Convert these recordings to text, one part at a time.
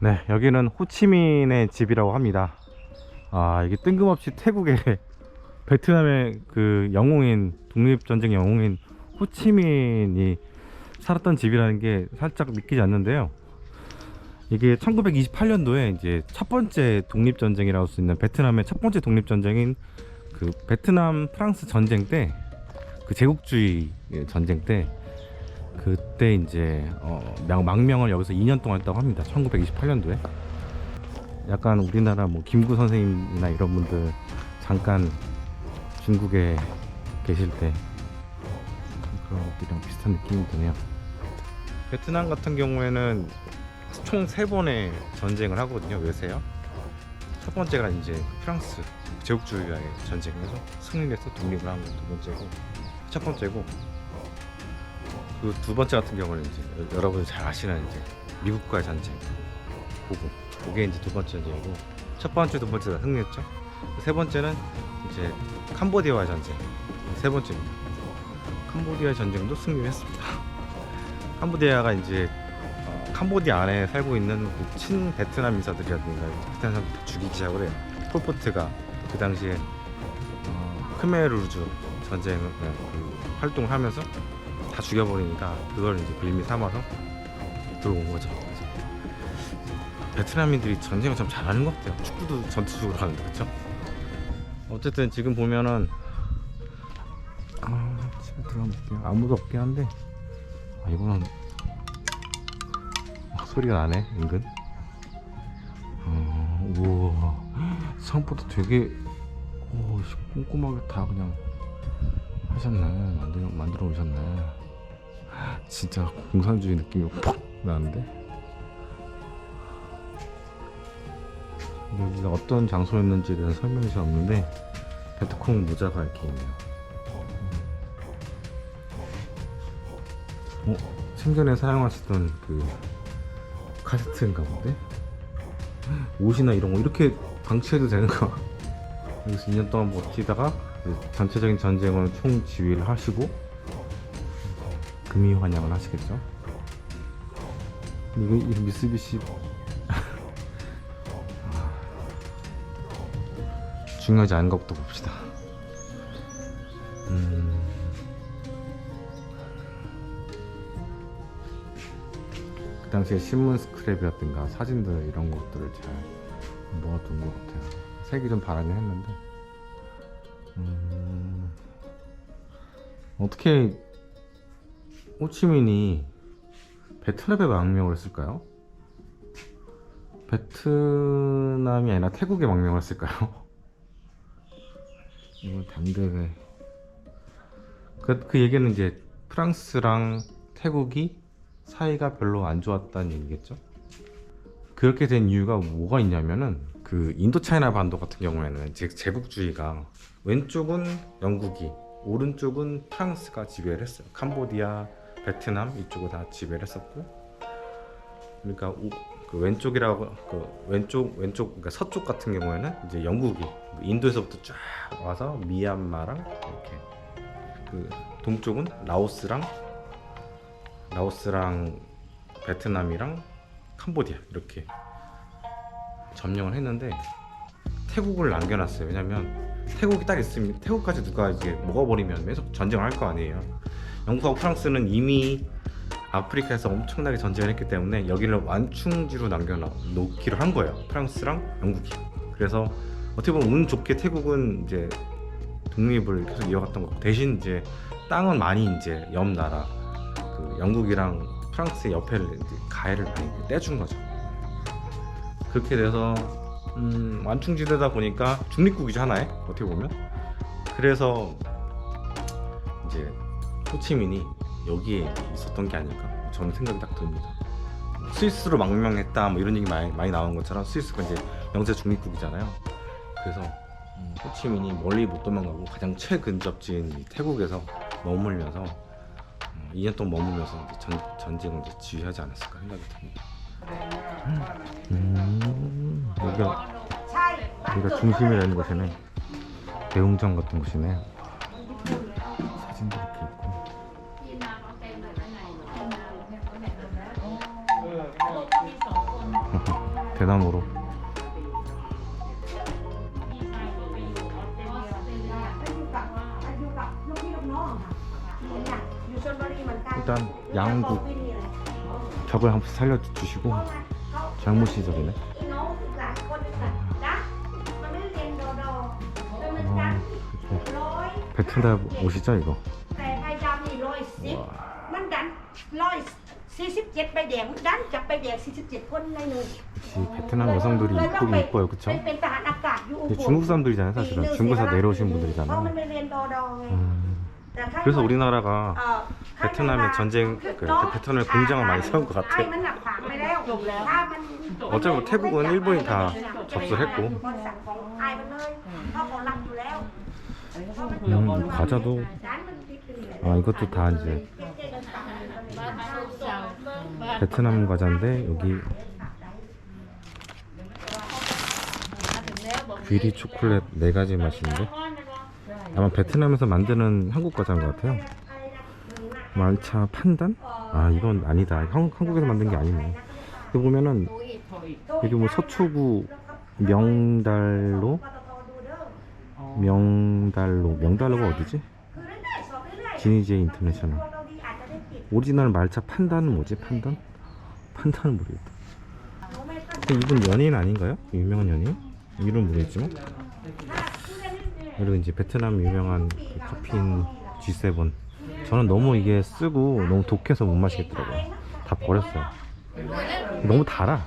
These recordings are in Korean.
네, 여기는 호치민의 집이라고 합니다. 아, 이게 뜬금없이 태국의 베트남의 그 영웅인 독립전쟁 영웅인 호치민이 살았던 집이라는 게 살짝 믿기지 않는데요. 이게 1928년도에 이제 첫 번째 독립전쟁이라고 할 수 있는 베트남의 첫 번째 독립전쟁인 그 베트남 프랑스 전쟁 때 그 제국주의 전쟁 때 그때 이제 어, 명- 망명을 여기서 2년 동안 했다고 합니다. 1928년도에. 약간 우리나라 뭐 김구 선생님이나 이런 분들 잠깐 중국에 계실 때 그런 것들이랑 비슷한 느낌이 드네요. 베트남 같은 경우에는 총 세 번의 전쟁을 하거든요. 왜세요? 첫 번째가 이제 프랑스 제국주의와의 전쟁에서 승리해서 독립을 한거두 번째고 첫 번째고 그 두 번째 같은 경우는 이제 여- 여러분이 잘 아시는 이제 미국과의 전쟁 그거 그게 이제 두 번째 전쟁이고 첫 번째 두 번째 다 승리했죠? 그세 번째는 이제 캄보디아와의 전쟁. 세 번째입니다. 캄보디아 전쟁도 승리했습니다. 캄보디아가 이제 어, 캄보디아 안에 살고 있는 그 친 베트남 인사들이라든가 베트남 사람들 다 죽이기 시작을 해요. 폴포트가 그 당시에 어, 크메르주 전쟁을 네, 그 활동을 하면서 다 죽여버리니까 그걸 이제 빌미 삼아서 들어온 거죠. 베트남인들이 전쟁을 참 잘하는 것 같아요. 축구도 전투적으로 하는데 그렇죠? 어쨌든 지금 보면은 아 집에 들어가 볼게요. 아무도 없긴 한데 아 이거는 아, 소리가 나네 은근. 어, 우와 생각보다 되게 오, 씨, 꼼꼼하게 다 그냥 하셨네 만들어 만들어 오셨네 진짜 공산주의 느낌이 팍 나는데 여기가 어떤 장소였는지에 대한 설명이 잘 없는데 베트콩 모자가 이렇게 있네요 어? 생전에 사용하시던 그 카세트인가 본데? 옷이나 이런 거 이렇게 방치해도 되는가? 여기서 2년 동안 버티다가 전체적인 전쟁을 총 지휘를 하시고 금이 환영을 하시겠죠. 이거 이 미쓰비시 아, 중요하지 않은 것부터 봅시다. 음. 그 당시에 신문 스크랩이라든가 사진들 이런 것들을 잘 모아둔 것 같아요. 색이 좀 바라긴 했는데 음, 어떻게 호치민이 베트남에 망명을 했을까요? 베트남이 아니라 태국에 망명을 했을까요? 이건 당대회 그, 그 얘기는 이제 프랑스랑 태국이 사이가 별로 안 좋았다는 얘기겠죠? 그렇게 된 이유가 뭐가 있냐면은 그 인도 차이나 반도 같은 경우에는 제, 제국주의가 왼쪽은 영국이 오른쪽은 프랑스가 지배를 했어요. 캄보디아, 베트남 이쪽을 다 지배를 했었고 그러니까 우- 그 왼쪽이라고 그 왼쪽 왼쪽 그러니까 서쪽 같은 경우에는 이제 영국이 인도에서부터 쫙 와서 미얀마랑 이렇게 그 동쪽은 라오스랑 라오스랑 베트남이랑 캄보디아 이렇게 점령을 했는데 태국을 남겨놨어요. 왜냐면 태국이 딱 있으면 태국까지 누가 이제 먹어버리면 계속 전쟁을 할 거 아니에요. 영국하고 프랑스는 이미 아프리카에서 엄청나게 전쟁을 했기 때문에 여기를 완충지로 남겨놓기로 한 거예요. 프랑스랑 영국이. 그래서 어떻게 보면 운 좋게 태국은 이제 독립을 계속 이어갔던 거고 대신 이제 땅은 많이 이제 옆 나라 그 영국이랑 프랑스의 이제 가해를 많이 떼준 거죠. 그렇게 돼서 음, 완충지대다 보니까 중립국이죠 하나에 어떻게 보면 그래서 이제 호치민이 여기에 있었던 게 아닐까 저는 생각이 딱 듭니다. 스위스로 망명했다 뭐 이런 얘기 많이, 많이 나온 것처럼 스위스가 이제 영세 중립국이잖아요. 그래서 음, 호치민이 멀리 못 도망가고 가장 최근접지인 이 태국에서 머물면서 어, 2년 동안 머물면서 전, 전쟁을 이제 지휘하지 않았을까 생각이 듭니다. 음, 여기가 여기가 중심이라는 곳이네. 대웅전 같은 곳이네. 사진도 이렇게 있고. 대나무로. อยู่ชลบุรีเหมือนกัน 일단 양국 ที่นี่แหละ 벽을 한 번 살려주시고 장모 시절이네. อีน้องหลายคนน่ะนะมันไม่ได้เรียนโดโดมันเป็นการ 아, 이렇게 ร้อย 베트남 옷이죠 이거. แต่พยายามนี่ร้อยสิบมันดันร้อยสี่สิบเจ็ดใบแดงมันดันจับใบแดงสี่สิบเจ็ดคนในหนึ่ง 역시 베트남 여성들이 이쁘긴 이뻐요, 그쵸? ไปเป็นทหารอากาศอยู่อุบ 이게 ล 중국 사람들이잖아요, 사실은. 중국에서 내려오신 เพราะมัน 분들이잖아요. ไปเรียนโดโดไง 음, แต่ถ้า 그래서 우리나라가 เอ่อ 베트남에 전쟁, 그 베트남에 공장을 많이 세운 것 ไอ้ 같아. มันหนักขวางไปแล้วจบแล้วถ้ามัน 어차피 뭐 태국은 일본이 다 접수를 했고. บริษัทของไอ้มันเลยเพราะเขารับอยู่แล้ว 음, 과자도 아 이것도 다 이제 베트남 과자인데 여기 귀리 초콜릿 네 가지 맛인데 아마 베트남에서 만드는 한국 과자인 것 같아요. 말차 판단? 아 이건 아니다. 한, 한국에서 만든 게 아니네. 여기 보면은 여기 뭐 서초구 명달로 명달로 명달로가 어디지? 지니제 인터내셔널 오리지널 말차 판단은 뭐지? 판단? 판단은 모르겠다. 이분 연예인 아닌가요? 유명한 연예인? 이름 모르겠지만 그리고 이제 베트남 유명한 그 커피인 G7 저는 너무 이게 쓰고 너무 독해서 못 마시겠더라고요 다 버렸어요 너무 달아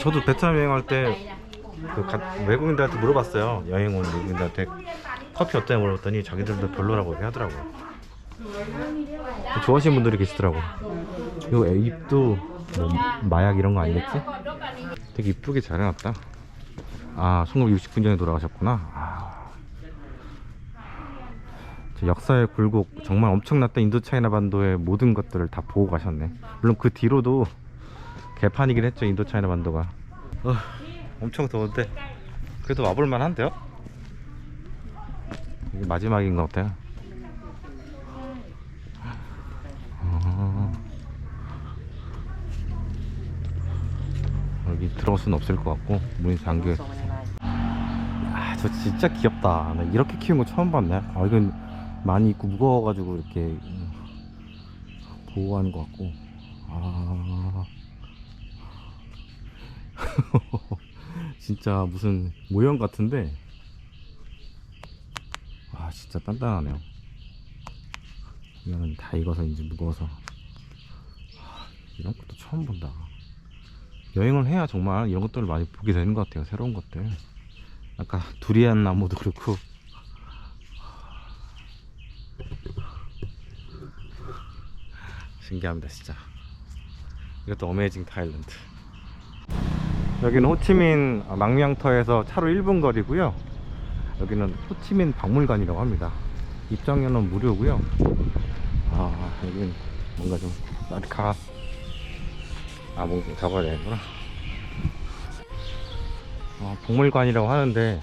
저도 베트남 여행할 때그 가- 외국인들한테 물어봤어요. 여행 온 외국인들한테 커피 어떠냐 물어봤더니 자기들도 별로라고 얘기하더라고요. 좋아하시는 분들이 계시더라고. 이거 애- 입도 뭐 마약 이런 거 아니겠지? 되게 이쁘게 잘 해놨다. 아, 1960분 전에 돌아가셨구나. 아. 저 역사의 굴곡 정말 엄청났던 인도차이나 반도의 모든 것들을 다 보고 가셨네. 물론 그 뒤로도 개판이긴 했죠 인도차이나 반도가. 어, 엄청 더운데 그래도 와볼만 한데요? 이게 마지막인 것 같아요 아, 여기 들어갈 수는 없을 것 같고 문이 잠겨 있어서. 아저 진짜 귀엽다. 나 이렇게 키운 거 처음 봤네. 아 이건 많이 있고 무거워가지고 이렇게 음, 보호하는 것 같고. 아. 진짜 무슨 모형 같은데? 와 진짜 단단하네요. 이거는 다 익어서 이제 무거워서. 아, 이런 것도 처음 본다 여행을 해야 정말 이런 것들을 많이 보게 되는 것 같아요 새로운 것들 아까 두리안 나무도 그렇고 신기합니다 진짜 이것도 어메이징 타일랜드 여기는 호치민 망명터에서 차로 1분 거리고요. 여기는 호치민 박물관이라고 합니다. 입장료는 무료고요. 아, 여긴 뭔가 좀 나리카 아, 뭔가 잡아야 되는구나. 어, 박물관이라고 하는데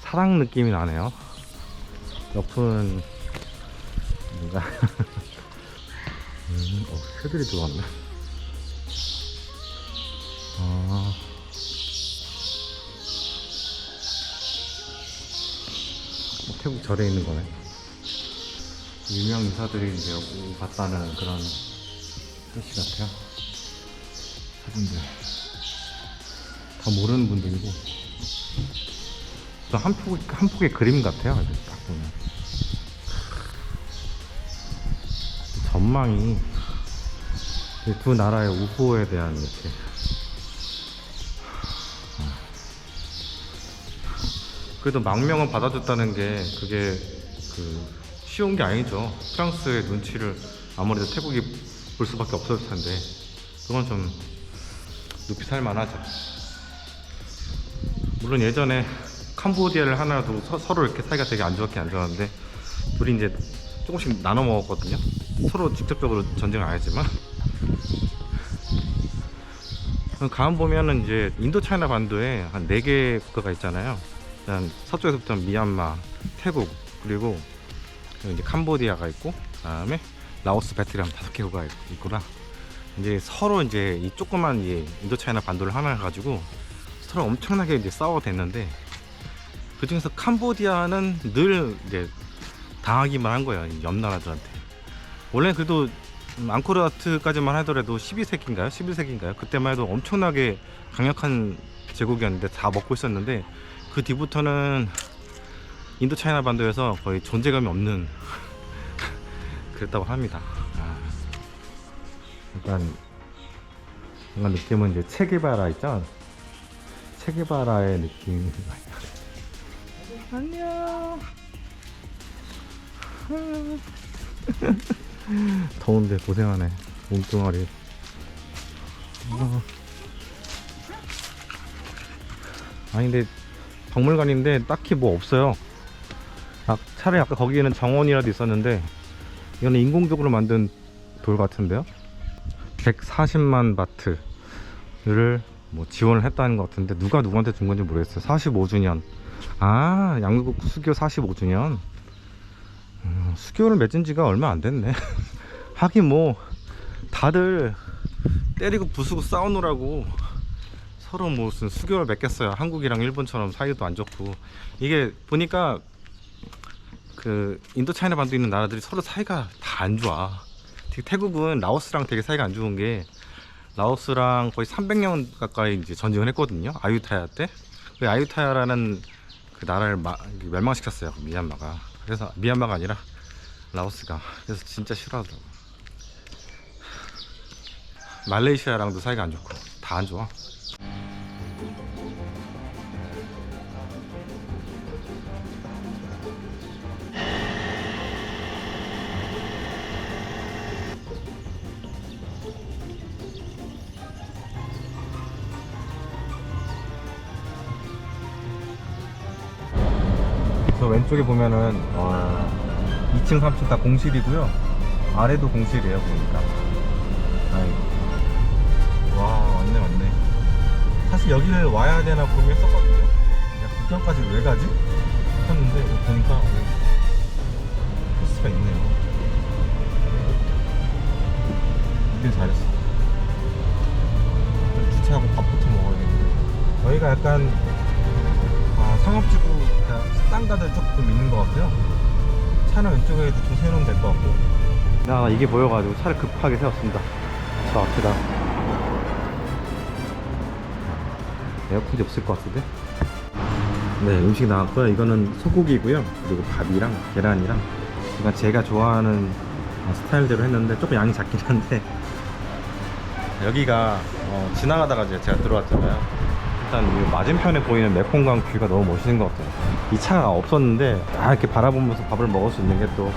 사랑 느낌이 나네요. 옆은 뭔가 음, 어, 새들이 들어왔네. 아. 어, 태국 절에 있는 거네. 유명 인사들이 이제 여기 봤다는 그런 표시 같아요. 사진들. 다 모르는 분들이고. 또한 폭, 한 폭의 그림 같아요. 딱 보면. 전망이 이두 나라의 우호에 대한 이렇게 그래도 망명은 받아줬다는 게 그게 그 쉬운 게 아니죠. 프랑스의 눈치를 아무래도 태국이 볼 수밖에 없었을 텐데 그건 좀 높이 살 만하죠. 물론 예전에 캄보디아를 하나 두고 서, 서로 이렇게 사이가 되게 안 좋았긴 안 좋았는데 둘이 이제 조금씩 나눠 먹었거든요. 서로 직접적으로 전쟁을 안 했지만 감 보면은 이제 인도 차이나 반도에 한 네 개 국가가 있잖아요. 서쪽에서부터 미얀마, 태국 그리고 이제 캄보디아가 있고 그다음에 라오스, 베트남 다섯 개 국가가 있- 있구나. 이제 서로 이제 이 조그만 이 인도차이나 반도를 하나 가지고 서로 엄청나게 이제 싸워가 됐는데 그 중에서 캄보디아는 늘 이제 당하기만 한 거예요. 이옆 나라들한테. 원래 그래도 음, 앙코르와트까지만 하더라도 12세기인가요? 11세기인가요? 그때만 해도 엄청나게 강력한 제국이었는데 다 먹고 있었는데 그 뒤부터는 인도 차이나 반도에서 거의 존재감이 없는 그랬다고 합니다. 아, 약간 뭔가 느낌은 이제 체게바라 있죠? 많이 나요. 안녕. 더운데 고생하네. 몸뚱아리. 어. 아니 근데 박물관인데 딱히 뭐 없어요. 아, 차라리 아까 거기에는 정원이라도 있었는데 이거는 인공적으로 만든 돌 같은데요. 140만 바트를 뭐 지원을 했다는 것 같은데 누가 누구한테 준 건지 모르겠어요. 45주년. 아 양국 수교 45주년. 음, 수교를 맺은 지가 얼마 안 됐네. 하긴 뭐 다들 때리고 부수고 싸우느라고 서로 무슨 수교를 맺겠어요. 한국이랑 일본처럼 사이도 안 좋고 이게 보니까 그 인도 차이나 반도 있는 나라들이 서로 사이가 다 안 좋아. 태국은 라오스랑 되게 사이가 안 좋은 게 라오스랑 거의 300년 가까이 이제 전쟁을 했거든요. 아유타야 때. 그 아유타야라는 그 나라를 마- 멸망시켰어요. 그 미얀마가. 그래서 미얀마가 아니라 라오스가. 그래서 진짜 싫어하더라고. 말레이시아랑도 사이가 안 좋고 다 안 좋아. 저 왼쪽에 보면은 어, 2층, 3층 다 공실이고요. 아래도 공실이에요 보니까. 아이고. 와 왔네 왔네. 사실 여기를 와야 되나 고민했었거든요. 야, 구경까지 왜 가지? 했는데 보니까 어, 코스가 있네요. 이길 잘했어. 주차하고 밥부터 먹어야겠는데. 여기가 약간 식당가들 조금 있는 것 같고요. 차는 왼쪽에 좀 세우면 될 것 같고. 나 이게 보여가지고 차를 급하게 세웠습니다. 저 앞에다. 에어컨이 없을 것 같은데? 네, 음식 나왔고요. 이거는 소고기고요. 그리고 밥이랑 계란이랑. 이건 제가 좋아하는 어, 스타일대로 했는데 조금 양이 작긴 한데 여기가 어, 지나가다가 이제 제가 들어왔잖아요. 일단 이 맞은편에 보이는 메콩강 뷰가 너무 멋있는 것 같아요. 이 차가 없었는데 아, 이렇게 바라보면서 밥을 먹을 수 있는 게 또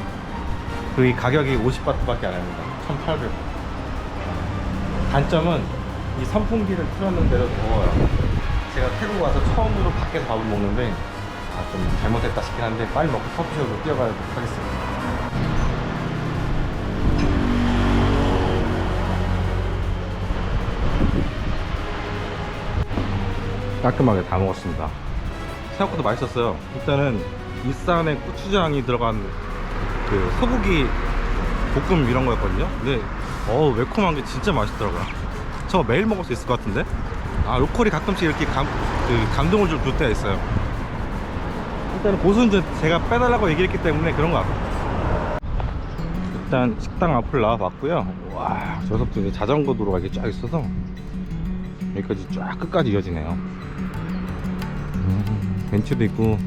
그리고 이 가격이 50바트밖에 안 합니다. 1,800. 단점은 이 선풍기를 틀었는데도 더워요. 제가 태국 와서 처음으로 밖에서 밥을 먹는데 아, 좀 잘못했다 싶긴 한데 빨리 먹고 커피숍으로 뛰어가도록 하겠습니다. 깔끔하게 다 먹었습니다. 생각보다 맛있었어요. 일단은 일산에 고추장이 들어간 그 소고기 볶음 이런 거였거든요. 근데 어 매콤한 게 진짜 맛있더라고요. 저 매일 먹을 수 있을 것 같은데? 아 로컬이 가끔씩 이렇게 감, 그 감동을 좀 줄 때가 있어요. 일단은 고수는 제가 빼달라고 얘기했기 때문에 그런 것 같아요. 일단 식당 앞을 나와봤고요. 와 저기서부터 이제 자전거 도로가 이렇게 쫙 있어서 여기까지 쫙 끝까지 이어지네요. 음, 벤치도 있고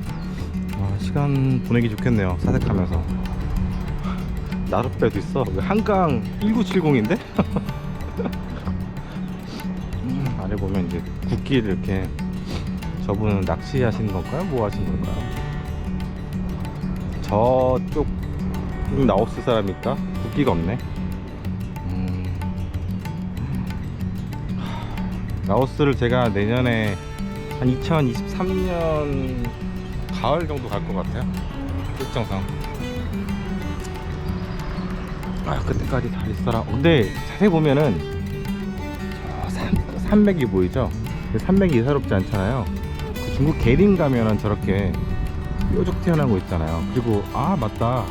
와, 시간 보내기 좋겠네요. 사색하면서 나룻배도 있어. 한강 1970인데? 음, 아래 보면 이제 국기를 이렇게 저분은 낚시하시는 건가요? 뭐 하시는 건가요? 저쪽 라오스 사람일까? 국기가 없네. 라오스를 제가 내년에 한 2023년 가을 정도 갈 것 같아요. 일정상. 아, 그때까지 다 있어라. 근데 자세히 보면은 저 산, 산맥이 보이죠? 그 산맥이 예사롭지 않잖아요. 그 중국 계림 가면은 저렇게 뾰족 튀어나온 거 있잖아요. 그리고 아 맞다.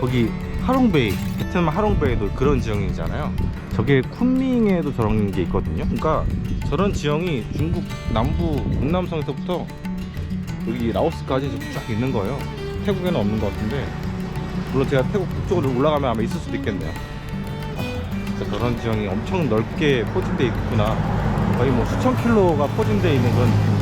거기 하롱베이, 베트남 하롱베이도 그런 지형이잖아요. 저게 쿤밍에도 저런 게 있거든요. 그러니까 저런 지형이 중국 남부 동남성에서부터 여기 라오스까지 쫙 있는 거예요. 태국에는 없는 것 같은데 물론 제가 태국 북쪽으로 올라가면 아마 있을 수도 있겠네요. 아, 저런 지형이 엄청 넓게 포진돼 있구나. 거의 뭐 수천 킬로가 포진돼 있는 그런